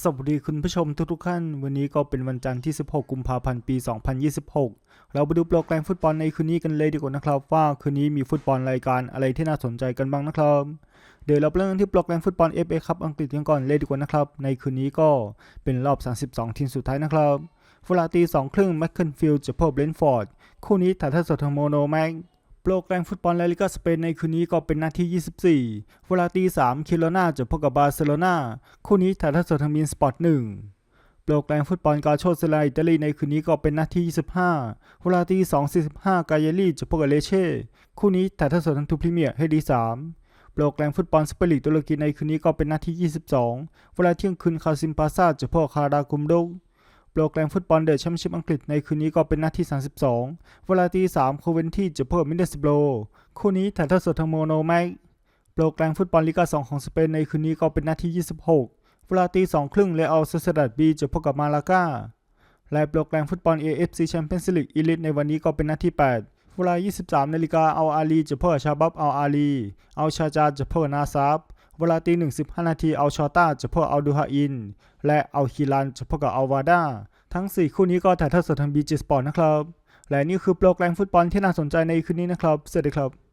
สวัสดีคุณผู้ชมทุกๆท่าน วันนี้ก็เป็นวันจันทร์ที่ 16 กุมภาพันธ์ ปี 2026 เราไปดูโปรแกรมฟุตบอลในคืนนี้กันเลยดีกว่านะครับ ว่าคืนนี้มีฟุตบอลรายการอะไรที่น่าสนใจกันบ้างนะครับ เดี๋ยวเราเริ่มกันที่โปรแกรมฟุตบอล FA คัพอังกฤษกันก่อนเลยดีกว่านะครับ ในคืนนี้ก็เป็นรอบ 32 ทีมสุดท้ายนะครับฟลาตี2ครึ่งแมคเคิลฟิลด์จะพบเบรนฟอร์ด คู่นี้ถ่ายทอดสดทางโมโนแม็ก โปรแกรมฟุตบอลลาลิกาสเปนในคืนนี้ก็เป็นนัดที่ 24 เวลาตี3คิโลนาจะพบกับบาร์เซโลนาคู่นี้ถ่ายทอดสดทางมีนสปอร์ต1โปรแกรมฟุตบอลกาโชเซลาอิตาลีในคืนนี้ก็เป็นนัดที่ 25 เวลาตี2 45 กาเยลีจะพบกับเลเช่คู่นี้ถ่ายทอดสดทางทูพรีเมียร์ให้ดี3โปรแกรมฟุตบอลสเปริกตุรกีในคืนนี้ก็เป็นนัดที่ 22 เวลาเที่ยงคืนคาซิมปาซาจะพบกับคารากุมโดก โปรแกรมฟุตบอลเดอะแชมเปี้ยนชิพอังกฤษในคืนนี้ก็เป็นนัดที่ 32 เวลาตี3โคเวนที่จะเพบกับมิดเดิลสโบรคู่นี้ถ่ายทอดสดทางโมโนแม็กโปรแกรมฟุตบอลลีกา2ของสเปนในคืนนี้ก็เป็นนัดที่ 26 เวลาตี2ครึ่งเลอัลซ c ซดัดบีจะพบกับมาลากาและโปรแกรมฟุตบอล AFC Champions League Elite ในวันนี้ก็เป็นนัดที่ 8 เวลา 23นาฬิกาเอัลอาลีจะพบกับชาบับเอัลอาลีเอัลชาจาจะพบกับนาซาบเวลาตี1 15นาทีเอัลชอต้าจะพบกับอัลดูฮาอิน และเอัลฮิลันจะพบกับอัลวาดา ทั้ง 4 คู่นี้ก็ถ่ายทอดสดทาง BG Sport นะครับ และนี่คือโปรแกรมฟุตบอลที่น่าสนใจในคืนนี้นะครับ สวัสดีครับ